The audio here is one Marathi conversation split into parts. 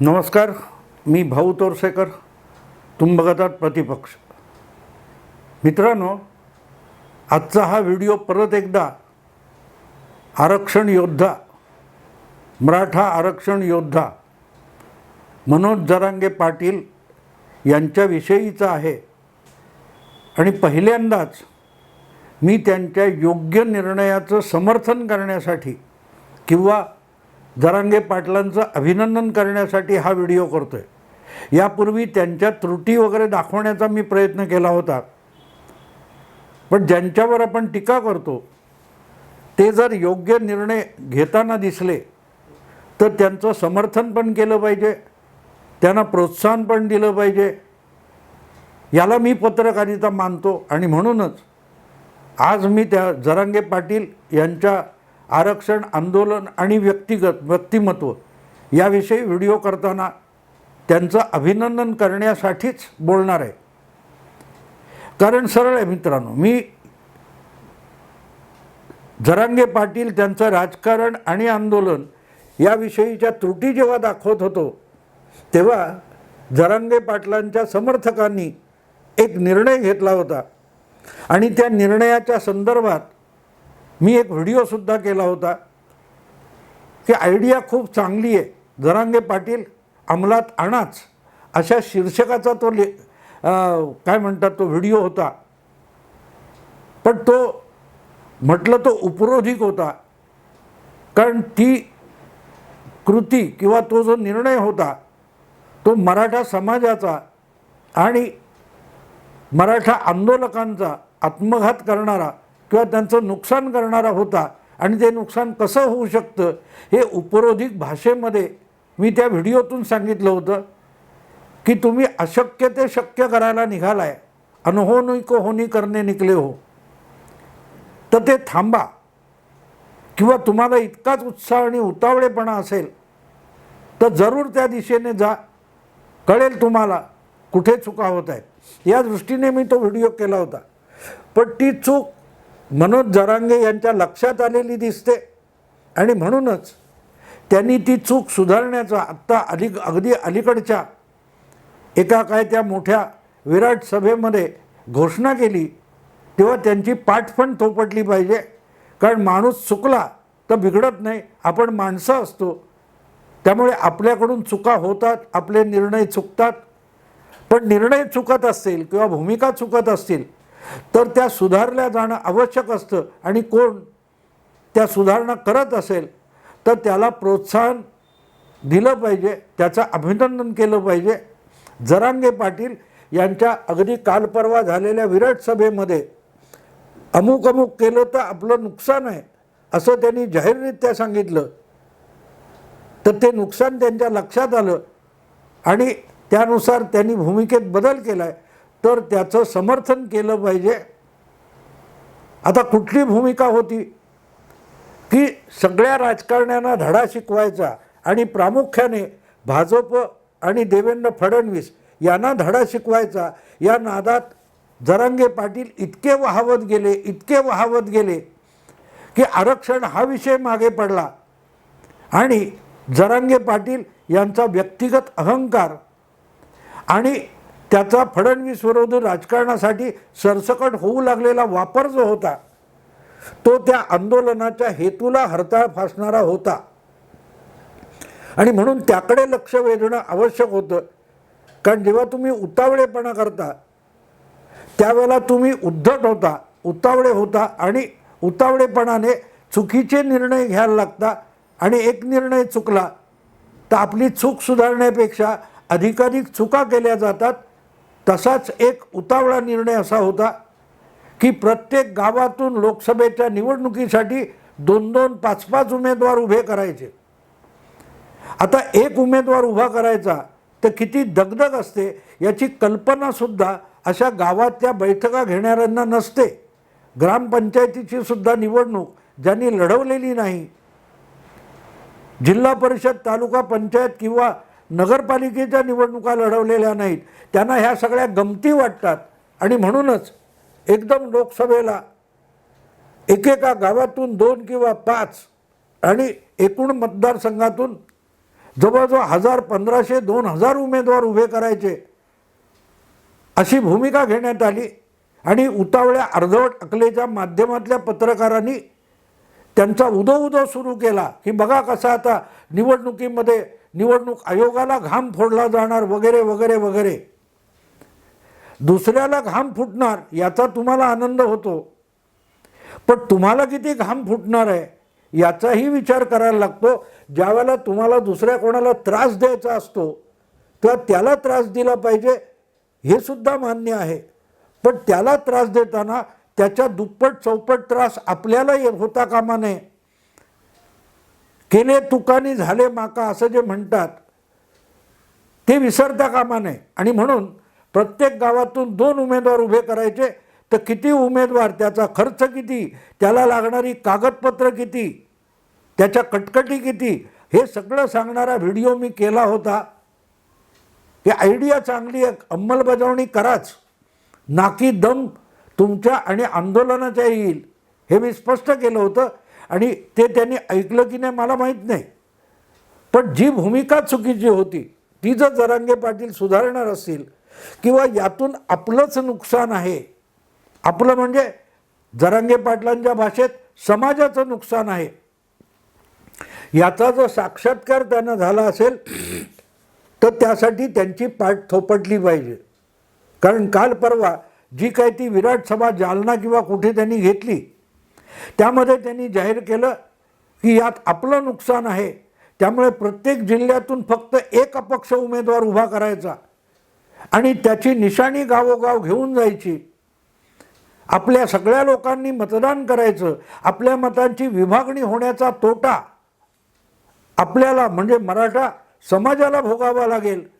नमस्कार मी भाऊ तोरसेकर तुम बघत आहात प्रतिपक्ष. मित्रांनो आजचा हा व्हिडिओ परत एकदा आरक्षण योद्धा मराठा आरक्षण योद्धा मनोज जरांगे पाटील यांच्याविषयीचा आहे. आणि पहिल्यांदाच मी त्यांच्या योग्य निर्णयाचं समर्थन करण्यासाठी किंवा जरांगे पाटलांचं अभिनंदन करण्यासाठी हा व्हिडिओ करतो आहे यापूर्वी त्यांच्या त्रुटी वगैरे दाखवण्याचा मी प्रयत्न केला होता. पण ज्यांच्यावर आपण टीका करतो ते जर योग्य निर्णय घेताना दिसले तर त्यांचं समर्थन पण केलं पाहिजे त्यांना प्रोत्साहन पण दिलं पाहिजे. याला मी पत्रकारिता मानतो आणि म्हणूनच आज मी त्या जरांगे पाटील यांच्या आरक्षण आंदोलन आणि व्यक्तिगत व्यक्तिमत्व याविषयी व्हिडिओ करताना त्यांचं अभिनंदन करण्यासाठीच बोलणार आहे. कारण सरळ आहे मित्रांनो मी जरांगे पाटील त्यांचं राजकारण आणि आंदोलन याविषयीच्या त्रुटी जेव्हा दाखवत होतो तेव्हा जरांगे पाटलांच्या समर्थकांनी एक निर्णय घेतला होता. आणि त्या निर्णयाच्या संदर्भात मी एक व्हिडिओसुद्धा केला होता की आयडिया खूप चांगली आहे. जरांगे पाटील अंमलात आणाच. अशा शीर्षकाचा तो ले काय म्हणतात तो व्हिडिओ होता. पण तो म्हटलं तो उपरोधिक होता. कारण ती कृती किंवा तो जो निर्णय होता तो मराठा समाजाचा आणि मराठा आंदोलकांचा आत्मघात करणारा किंवा त्यांचं नुकसान करणारा होता आणि ते नुकसान कसं होऊ शकतं हे उपरोधिक भाषेमध्ये मी त्या व्हिडिओतून सांगितलं होतं की तुम्ही अशक्य ते शक्य करायला निघालाय. अनहोनी को होनी करणे निकले हो. तर ते थांबा. किंवा तुम्हाला इतकाच उत्साह आणि उतावळेपणा असेल तर जरूर त्या दिशेने जा. कळेल तुम्हाला कुठे चुका होत आहेत. या दृष्टीने मी तो व्हिडिओ केला होता. पण ती चूक मनोज जरांगे यांच्या लक्षात आलेली दिसते. आणि म्हणूनच त्यांनी ती चूक सुधारण्याचा आत्ता अली अगदी अलीकडच्या एका काय त्या मोठ्या विराट सभेमध्ये घोषणा केली तेव्हा त्यांची पाठ पण थोपटली पाहिजे. कारण माणूस चुकला तर बिघडत नाही आपण माणसं असतो. त्यामुळे आपल्याकडून चुका होतात आपले निर्णय चुकतात. पण निर्णय चुकत असतील किंवा भूमिका चुकत असतील तर त्या सुधारल्या जाणं आवश्यक असतं. आणि कोण त्या सुधारणा करत असेल तर त्याला प्रोत्साहन दिलं पाहिजे त्याचं अभिनंदन केलं पाहिजे. जरांगे पाटील यांच्या अगदी कालपरवा झालेल्या विराट सभेमध्ये अमुक अमुक केलं तर आपलं नुकसान आहे असं त्यांनी जाहीररित्या सांगितलं. तर ते नुकसान त्यांच्या लक्षात आलं आणि त्यानुसार त्यांनी भूमिकेत बदल केला आहे तर त्याचं समर्थन केलं पाहिजे. आता कुठली भूमिका होती? की सगळ्या राजकारण्यांना धडा शिकवायचा आणि प्रामुख्याने भाजप आणि देवेंद्र फडणवीस यांना धडा शिकवायचा या नादात जरांगे पाटील इतके वाहवत गेले इतके वाहवत गेले की आरक्षण हा विषय मागे पडला. आणि जरांगे पाटील यांचा व्यक्तिगत अहंकार आणि त्याचा फडणवीस विरोध राजकारणासाठी सरसकट होऊ लागलेला वापर जो होता तो त्या आंदोलनाच्या हेतूला हरताळ फासणारा होता. आणि म्हणून त्याकडे लक्ष वेधणं आवश्यक होतं. कारण जेव्हा तुम्ही उतावळेपणा करता त्यावेळेला तुम्ही उद्धट होता उतावळे होता आणि उतावळेपणाने चुकीचे निर्णय घ्यायला लागता आणि एक निर्णय चुकला तर आपली चूक सुधारण्यापेक्षा अधिकाधिक चुका केल्या जातात तसाच एक उतावळा निर्णय असा होता की प्रत्येक गावातून लोकसभेच्या निवडणुकीसाठी दोन दोन पाच पाच उमेदवार उभे करायचे. आता एक उमेदवार उभा करायचा तर किती दगदग असते याची कल्पनासुद्धा अशा गावातल्या बैठका घेणाऱ्यांना नसते. ग्रामपंचायतीची सुद्धा निवडणूक ज्यांनी लढवलेली नाही. जिल्हा परिषद तालुका पंचायत किंवा नगरपालिकेच्या निवडणुका लढवलेल्या नाहीत. त्यांना ह्या सगळ्या गमती वाटतात. आणि म्हणूनच एकदम लोकसभेला एकेका गावातून दोन किंवा पाच आणि एकूण मतदारसंघातून जवळजवळ हजार पंधराशे दोन हजार उमेदवार उभे करायचे अशी भूमिका घेण्यात आली. आणि उतावळ्या अर्धवट अकलेच्या माध्यमातल्या पत्रकारांनी त्यांचा उदो उदो सुरू केला की बघा कसा आता निवडणुकीमध्ये निवडणूक आयोगाला घाम फोडला जाणार वगैरे वगैरे वगैरे. दुसऱ्याला घाम फुटणार याचा तुम्हाला आनंद होतो. पण तुम्हाला किती घाम फुटणार आहे याचाही विचार करायला लागतो. ज्यावेळेला तुम्हाला दुसऱ्या कोणाला त्रास द्यायचा असतो तेव्हा त्याला त्रास दिला पाहिजे हे सुद्धा मान्य आहे. पण त्याला त्रास देताना त्याच्या दुप्पट चौपट त्रास आपल्याला होता कामा नये. केले तुकानी झाले माका असं जे म्हणतात ते विसरता कामा नये. आणि म्हणून प्रत्येक गावातून दोन उमेदवार उभे करायचे तर किती उमेदवार त्याचा खर्च किती त्याला लागणारी कागदपत्र किती त्याच्या कटकटी किती हे सगळं सांगणारा व्हिडिओ मी केला होता. हे आयडिया चांगली आहे अंमलबजावणी कराच. नाकी दम तुमच्या आणि आंदोलनाच्या येईल हे मी स्पष्ट केलं होतं. आणि ते त्यांनी ऐकलं की नाही मला माहीत नाही. पण जी भूमिका चुकीची होती ती जर जरांगे पाटील सुधारणार असतील किंवा यातून आपलंच नुकसान आहे आपलं म्हणजे जरांगे पाटलांच्या भाषेत समाजाचं नुकसान आहे. याचा जर साक्षात्कार त्यांना झाला असेल तर त्यासाठी त्यांची पाठ थोपटली पाहिजे. कारण काल परवा जी काही ती विराट सभा जालना किंवा कुठे त्यांनी घेतली त्यामध्ये त्यांनी जाहीर केलं की यात आपलं नुकसान आहे. त्यामुळे प्रत्येक जिल्ह्यातून फक्त एक अपक्ष उमेदवार उभा करायचा. आणि त्याची निशाणी गावोगाव घेऊन जायची. आपल्या सगळ्या लोकांनी मतदान करायचं. आपल्या मतांची विभागणी होण्याचा तोटा आपल्याला म्हणजे मराठा समाजाला भोगावा लागेल.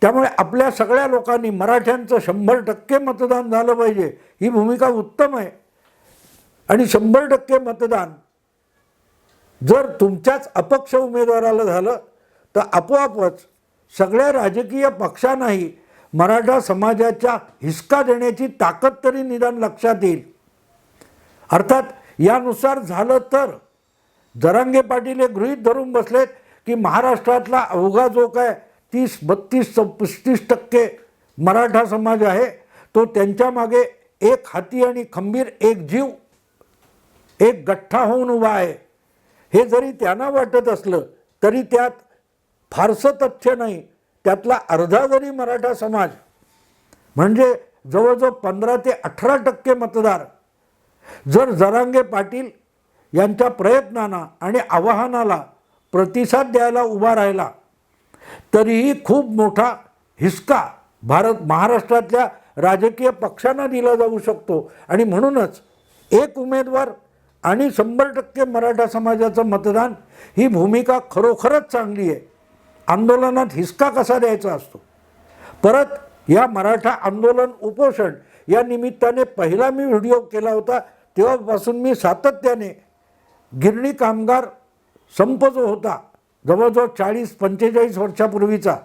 त्यामुळे आपल्या सगळ्या लोकांनी मराठ्यांचं शंभर टक्के मतदान झालं पाहिजे. ही भूमिका उत्तम आहे. आणि शंभर टक्के मतदान. जर तुमच्याच अपक्ष उमेदवाराला झालं तर आपोआपच सगळ्या राजकीय पक्षांनाही मराठा समाजाच्या हिसका देण्याची ताकद तरी निदान लक्षात येईल. अर्थात यानुसार झालं तर जरांगे पाटील हे गृहीत धरून बसलेत की महाराष्ट्रातला अवघा जो काय तीस बत्तीस च पस्तीस टक्के मराठा समाज आहे तो त्यांच्या मागे एक हाती आणि खंबीर एक जीव एक गठ्ठा होऊन उभा आहे. हे जरी त्यांना वाटत असलं तरी त्यात फारसं तथ्य नाही. त्यातला अर्धा जरी मराठा समाज म्हणजे जवळजवळ पंधरा ते अठरा टक्के मतदार जर जरांगे पाटील यांच्या प्रयत्नांना आणि आवाहनाला प्रतिसाद द्यायला उभा राहिला तरीही खूप मोठा हिसका भारत महाराष्ट्रातल्या राजकीय पक्षांना दिला जाऊ शकतो. आणि म्हणूनच एक उमेदवार आणि शंभर टक्के मराठा समाजाचं मतदान ही भूमिका खरोखरच चांगली आहे. आंदोलनात हिसका कसा द्यायचा असतो? परत या मराठा आंदोलन उपोषण या निमित्ताने पहिला मी व्हिडिओ केला होता तेव्हापासून मी सातत्याने गिरणी कामगार संप जो होता जवळजवळ चाळीस पंचेचाळीस वर्षापूर्वीचा.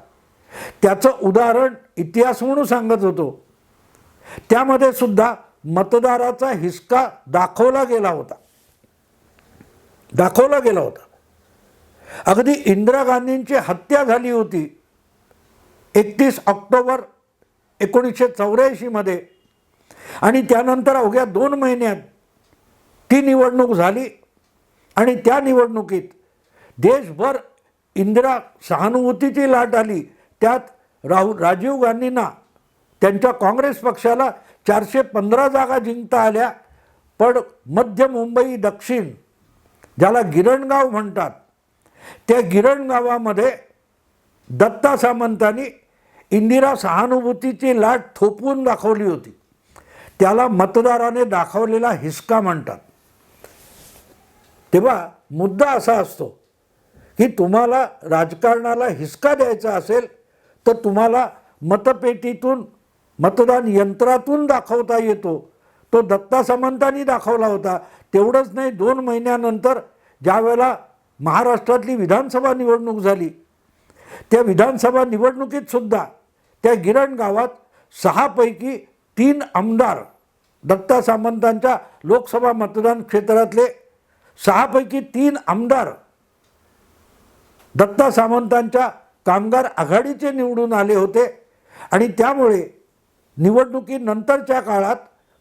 त्याचं उदाहरण इतिहास म्हणून सांगत होतो. त्यामध्ये सुद्धा मतदाराचा हिसका दाखवला गेला होता. दाखवला गेला होता. अगदी इंदिरा गांधींची हत्या झाली होती. एकतीस ऑक्टोबर एकोणीसशे चौऱ्याऐंशीमध्ये आणि त्यानंतर अवघ्या दोन महिन्यात ती निवडणूक झाली. आणि त्या निवडणुकीत देशभर इंदिरा सहानुभूतीची लाट आली. त्यात राहुल राजीव गांधींना त्यांच्या काँग्रेस पक्षाला चारशे पंधरा जागा जिंकता आल्या. पण मध्य मुंबई दक्षिण ज्याला गिरणगाव म्हणतात. त्या गिरणगावामध्ये दत्ता सामंतांनी इंदिरा सहानुभूतीची लाट थोपवून दाखवली होती. त्याला मतदाराने दाखवलेला हिसका म्हणतात. तेव्हा मुद्दा असा असतो की तुम्हाला राजकारणाला हिसका द्यायचा असेल तर तुम्हाला मतपेटीतून मतदान यंत्रातून दाखवता येतो. तो दत्ता सामंतांनी दाखवला होता. तेवढंच नाही दोन महिन्यानंतर ज्यावेळेला महाराष्ट्रातली विधानसभा निवडणूक झाली त्या विधानसभा निवडणुकीत सुद्धा त्या गिरण गावात सहापैकी तीन आमदार दत्ता सामंतांच्या लोकसभा मतदान क्षेत्रातले सहापैकी तीन आमदार दत्ता सामंतांच्या कामगार आघाडीचे निवडून आले होते. आणि त्यामुळे निवडणुकीनंतरच्या काळात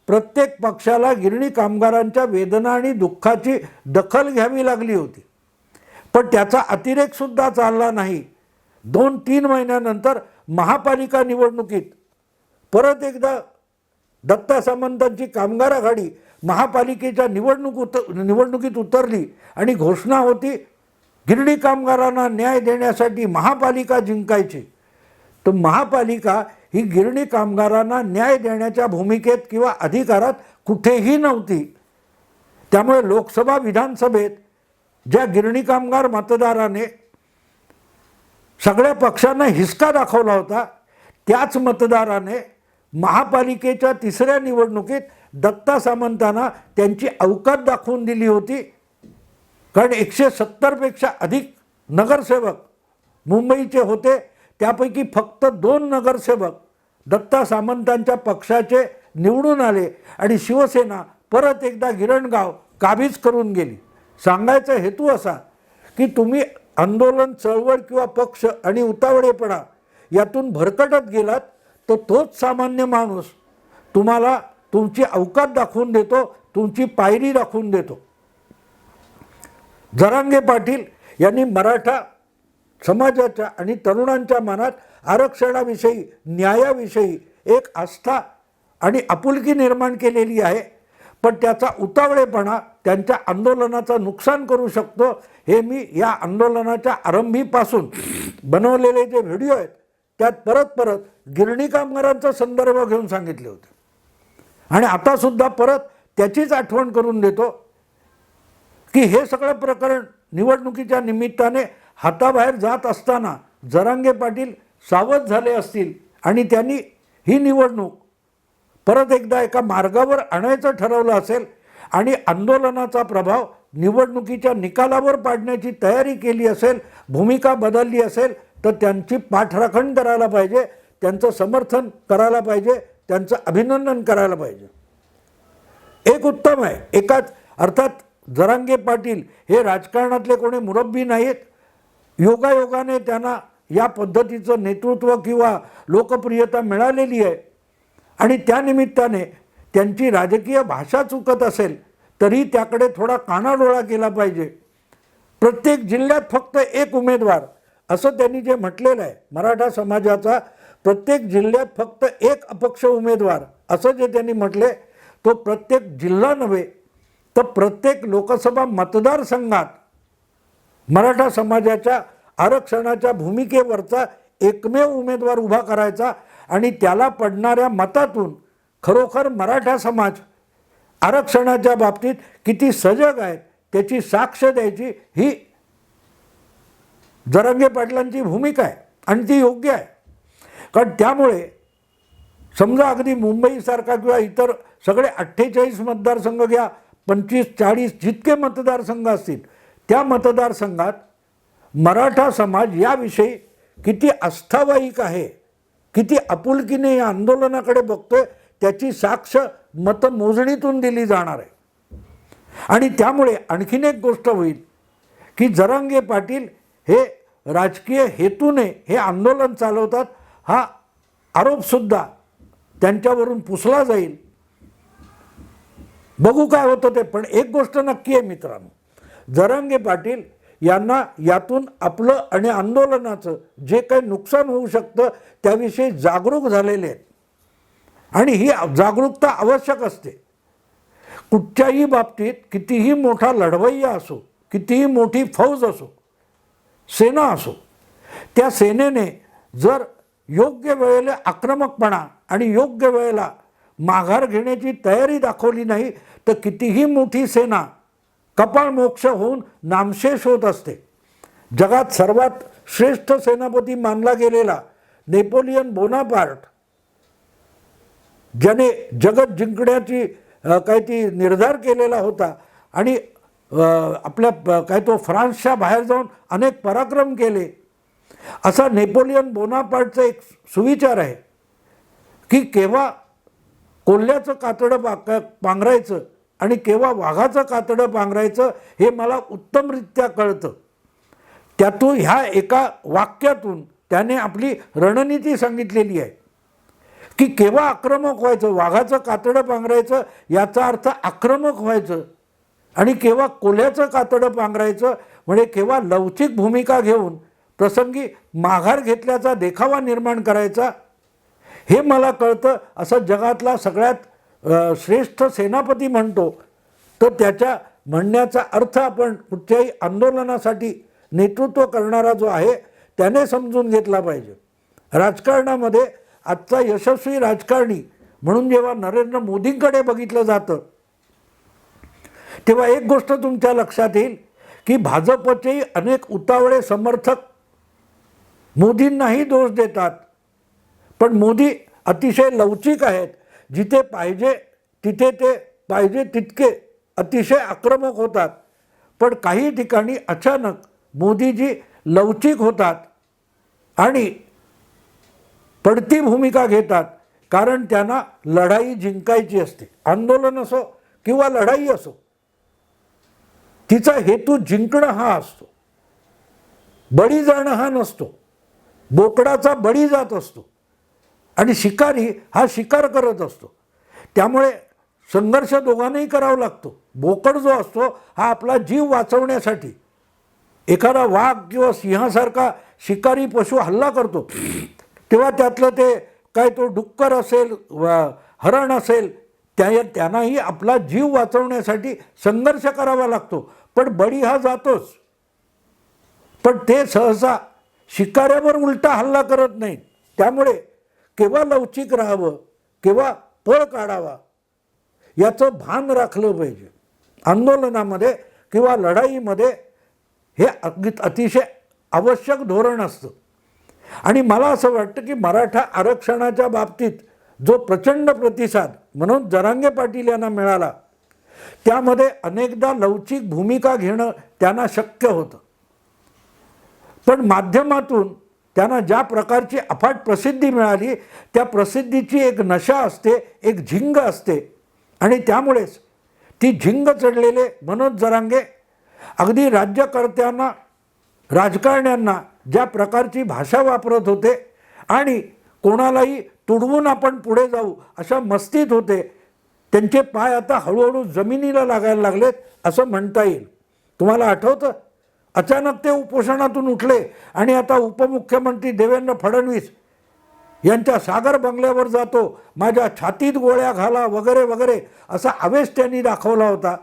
प्रत्येक पक्षाला गिरणी कामगारांच्या वेदना आणि दुःखाची दखल घ्यावी लागली होती. पण त्याचा अतिरेकसुद्धा चालला नाही. दोन तीन महिन्यानंतर महापालिका निवडणुकीत परत एकदा दत्ता सामंतांची कामगार आघाडी महापालिकेच्या निवडणूक उत निवडणुकीत उतरली आणि घोषणा होती गिरणी कामगारांना न्याय देण्यासाठी महापालिका जिंकायची. तर महापालिका ही गिरणी कामगारांना न्याय देण्याच्या भूमिकेत किंवा अधिकारात कुठेही नव्हती. त्यामुळे लोकसभा विधानसभेत ज्या गिरणी कामगार मतदाराने सगळ्या पक्षांना हिसका दाखवला होता त्याच मतदाराने महापालिकेच्या तिसऱ्या निवडणुकीत दत्ता सामंतांना त्यांची अवकात दाखवून दिली होती. कारण एकशे सत्तरपेक्षा अधिक नगरसेवक मुंबईचे होते त्यापैकी फक्त दोन नगरसेवक दत्ता सामंतांच्या पक्षाचे निवडून आले आणि शिवसेना परत एकदा गिरणगाव काबीज करून गेली. सांगायचा हेतू असा की तुम्ही आंदोलन चळवळ किंवा पक्ष आणि उतावळेपणा यातून भरकटत गेलात तर तोच सामान्य माणूस तुम्हाला तुमची अवकात दाखवून देतो तुमची पायरी दाखवून देतो. जरांगे पाटील यांनी मराठा समाजाच्या आणि तरुणांच्या मनात आरक्षणाविषयी न्यायाविषयी एक आस्था आणि आपुलकी निर्माण केलेली आहे. पण त्याचा उतावळेपणा त्यांच्या आंदोलनाचं नुकसान करू शकतो हे मी या आंदोलनाच्या आरंभीपासून बनवलेले जे व्हिडिओ आहेत त्यात परत परत गिरणी कामगारांचा संदर्भ घेऊन सांगितले होते. आणि आतासुद्धा परत त्याचीच आठवण करून देतो की हे सगळं प्रकरण निवडणुकीच्या निमित्ताने हाताबाहेर जात असताना जरांगे पाटील सावध झाले असतील आणि त्यांनी ही निवडणूक परत एकदा एका मार्गावर आणायचं ठरवलं असेल आणि आंदोलनाचा प्रभाव निवडणुकीच्या निकालावर पाडण्याची तयारी केली असेल भूमिका बदलली असेल तर त्यांची पाठराखण करायला पाहिजे त्यांचं समर्थन करायला पाहिजे त्यांचं अभिनंदन करायला पाहिजे. एक उत्तम आहे. एकाच अर्थात जरांगे पाटील हे राजकारणातले कोणी मुरब्बी नाहीत. योगायोगाने त्यांना या पद्धतीचं नेतृत्व किंवा लोकप्रियता मिळालेली आहे. आणि त्यानिमित्ताने त्यांची राजकीय भाषा चुकत असेल तरी त्याकडे थोडा कानाडोळा केला पाहिजे. प्रत्येक जिल्ह्यात फक्त एक उमेदवार असं त्यांनी जे म्हटलेलं आहे मराठा समाजाचा प्रत्येक जिल्ह्यात फक्त एक अपक्ष उमेदवार असं जे त्यांनी म्हटले तो प्रत्येक जिल्हा नव्हे तर प्रत्येक लोकसभा मतदारसंघात मराठा समाजाच्या आरक्षणाच्या भूमिकेवरचा एकमेव उमेदवार उभा करायचा आणि त्याला पडणाऱ्या मतातून खरोखर मराठा समाज आरक्षणाच्या बाबतीत किती सजग आहे त्याची साक्ष द्यायची ही जरंगे पाटलांची भूमिका आहे आणि ती योग्य आहे. कारण त्यामुळे समजा अगदी मुंबईसारखा किंवा इतर सगळे अठ्ठेचाळीस मतदारसंघ घ्या पंचवीस चाळीस जितके मतदारसंघ असतील त्या मतदारसंघात मराठा समाज याविषयी किती आस्थावाईक आहे किती आपुलकीने या आंदोलनाकडे बघतोय त्याची साक्ष मतमोजणीतून दिली जाणार आहे. आणि त्यामुळे आणखीन एक गोष्ट होईल की जरांगे पाटील हे राजकीय हेतूने हे आंदोलन चालवतात हा आरोपसुद्धा त्यांच्यावरून पुसला जाईल. बघू काय होतं ते पण एक गोष्ट नक्की आहे मित्रांनो जरांगे पाटील यांना यातून आपलं आणि आंदोलनाचं जे काही नुकसान होऊ शकतं त्याविषयी जागरूक झालेले आहेत. आणि ही जागरूकता आवश्यक असते. कुठच्याही बाबतीत कितीही मोठा लढवय्या असो कितीही मोठी फौज असो सेना असो त्या सेनेने जर योग्य वेळेला आक्रमकपणा आणि योग्य वेळेला माघार घेण्याची तयारी दाखवली नाही तर कितीही मोठी सेना कपाळ मोक्ष होऊन नामशेष होत असते. जगात सर्वात श्रेष्ठ सेनापती मानला गेलेला नेपोलियन बोनापार्ट ज्याने जगत जिंकण्याची अ, काय ती निर्धार केलेला होता आणि आपल्या प- काय तो फ्रान्सच्या बाहेर जाऊन अनेक पराक्रम केले. असा नेपोलियन बोनापार्टचा एक सुविचार आहे की केव्हा कोल्ह्याचं कातडं पा पांघरायचं आणि केव्हा वाघाचं कातडं पांघरायचं हे मला उत्तमरित्या कळतं. त्यातून ह्या एका वाक्यातून त्याने आपली रणनीती सांगितलेली आहे. की केव्हा आक्रमक व्हायचं वाघाचं कातडं पांघरायचं याचा अर्थ आक्रमक व्हायचं. आणि केव्हा कोल्ह्याचं कातडं पांघरायचं म्हणजे केव्हा लवचिक भूमिका घेऊन प्रसंगी माघार घेतल्याचा देखावा निर्माण करायचा हे मला कळतं. असं जगातला सगळ्यात श्रेष्ठ सेनापती म्हणतो तर त्याच्या म्हणण्याचा अर्थ आपण कुठच्याही आंदोलनासाठी नेतृत्व करणारा जो आहे त्याने समजून घेतला पाहिजे. राजकारणामध्ये आजचा यशस्वी राजकारणी म्हणून जेव्हा नरेंद्र मोदींकडे बघितलं जातं तेव्हा एक गोष्ट तुमच्या लक्षात येईल की भाजपचेही अनेक उतावळे समर्थक मोदींनाही दोष देतात. पण मोदी अतिशय लवचिक आहेत. जिथे पाहिजे तिथे ते पाहिजे तितके अतिशय आक्रमक होतात. पण काही ठिकाणी अचानक मोदीजी लवचिक होतात आणि पडती भूमिका घेतात कारण त्यांना लढाई जिंकायची असते. आंदोलन असो किंवा लढाई असो तिचा हेतू जिंकणं हा असतो. बळी जाणं हा नसतो. बोकडाचा बळी जात असतो. आणि शिकारी हा शिकार करत असतो. त्यामुळे संघर्ष दोघांनाही करावा लागतो. बोकड जो असतो हा आपला जीव वाचवण्यासाठी एखादा वाघ किंवा सिंहासारखा शिकारी पशु हल्ला करतो. तेव्हा त्यातलं ते काय तो डुक्कर असेल हरण असेल त्या त्यांनाही आपला जीव वाचवण्यासाठी संघर्ष करावा लागतो. पण बळी हा जातोच. पण ते सहसा शिकाऱ्यावर उलटा हल्ला करत नाहीत. त्यामुळे केव्हा लवचिक राहावं केव्हा पळ काढावा याचं भान राखलं पाहिजे. आंदोलनामध्ये किंवा लढाईमध्ये हे अगदी अतिशय आवश्यक धोरण असतं. आणि मला असं वाटतं की मराठा आरक्षणाच्या बाबतीत जो प्रचंड प्रतिसाद म्हणून जरांगे पाटील यांना मिळाला त्यामध्ये अनेकदा लवचिक भूमिका घेणं त्यांना शक्य होतं. पण माध्यमातून त्यांना ज्या प्रकारची अफाट प्रसिद्धी मिळाली त्या प्रसिद्धीची एक नशा असते एक झिंग असते. आणि त्यामुळेच ती झिंग चढलेले मनोज जरांगे अगदी राज्यकर्त्यांना राजकारण्यांना ज्या प्रकारची भाषा वापरत होते आणि कोणालाही तुडवून आपण पुढे जाऊ अशा मस्तीत होते त्यांचे पाय आता हळूहळू जमिनीला लागायला लागलेत असं म्हणता येईल. तुम्हाला आठवतं? अचानक ते उपोषणातून उठले आणि आता उपमुख्यमंत्री देवेंद्र फडणवीस यांच्या सागर बंगल्यावर जातो माझ्या छातीत गोळ्या घाला वगैरे वगैरे असा आवेश त्यांनी दाखवला होता.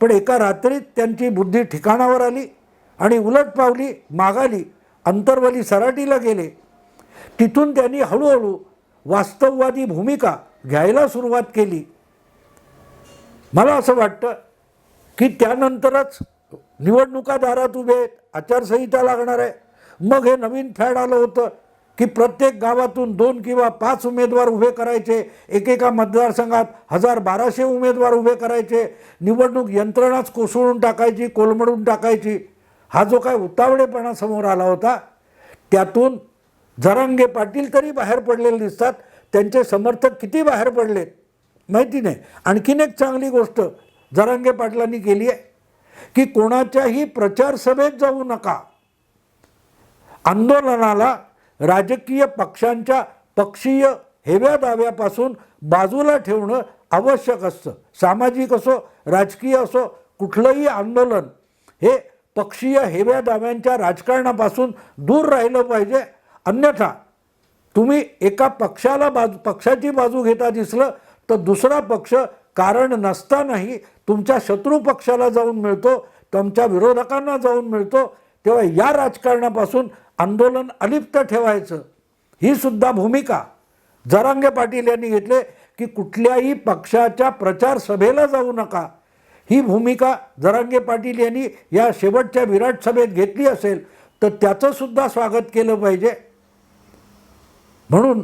पण एका रात्रीत त्यांची बुद्धी ठिकाणावर आली आणि उलट पावली मागाली अंतर्वली सराटीला गेले. तिथून त्यांनी हळूहळू वास्तववादी भूमिका घ्यायला सुरुवात केली. मला असं वाटतं की त्यानंतरच निवडणुका दारात उभे आहेत आचारसंहिता लागणार आहे. मग हे नवीन फॅड आलं होतं की प्रत्येक गावातून दोन किंवा पाच उमेदवार उभे करायचे एकेका मतदारसंघात हजार बाराशे उमेदवार उभे करायचे निवडणूक यंत्रणाच कोसळून टाकायची कोलमडून टाकायची हा जो काय उतावळेपणा समोर आला होता त्यातून जरांगे पाटील तरी बाहेर पडलेले दिसतात त्यांचे समर्थक किती बाहेर पडलेत माहिती नाही. आणखीन एक चांगली गोष्ट जरांगे पाटलांनी केली आहे. की कोणाच्याही प्रचार सभेत जाऊ नका. आंदोलनाला राजकीय पक्षांच्या पक्षीय हेव्या दाव्यापासून बाजूला ठेवणं आवश्यक असतं. सामाजिक असो राजकीय असो कुठलंही आंदोलन हे पक्षीय हेव्या दाव्यांच्या राजकारणापासून दूर राहिलं पाहिजे. अन्यथा तुम्ही एका पक्षाला बाजू पक्षाची बाजू घेता दिसलं तर दुसरा पक्ष कारण नसतानाही तुमच्या शत्रू पक्षाला जाऊन मिळतो तुमच्या विरोधकांना जाऊन मिळतो तेव्हा या राजकारणापासून आंदोलन अलिप्त ठेवायचं. ही सुद्धा भूमिका जरांगे पाटील यांनी घेतले की कुठल्याही पक्षाच्या प्रचार सभेला जाऊ नका. ही भूमिका जरांगे पाटील यांनी या शेवटच्या विराट सभेत घेतली असेल तर त्याचं सुद्धा स्वागत केलं पाहिजे. म्हणून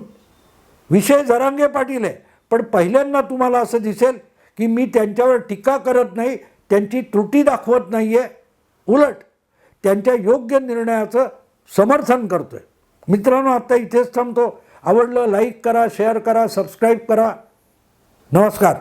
विषय जरांगे पाटील आहे पण पहिल्यांदा तुम्हाला असं दिसेल की मी त्यांच्यावर टीका करत नाही त्यांची त्रुटी दाखवत नाही आहे उलट त्यांच्या योग्य निर्णयाचं समर्थन करतो आहे मित्रांनो आत्ता इथेच थांबतो. आवडलं लाईक करा शेअर करा सबस्क्राईब करा. नमस्कार.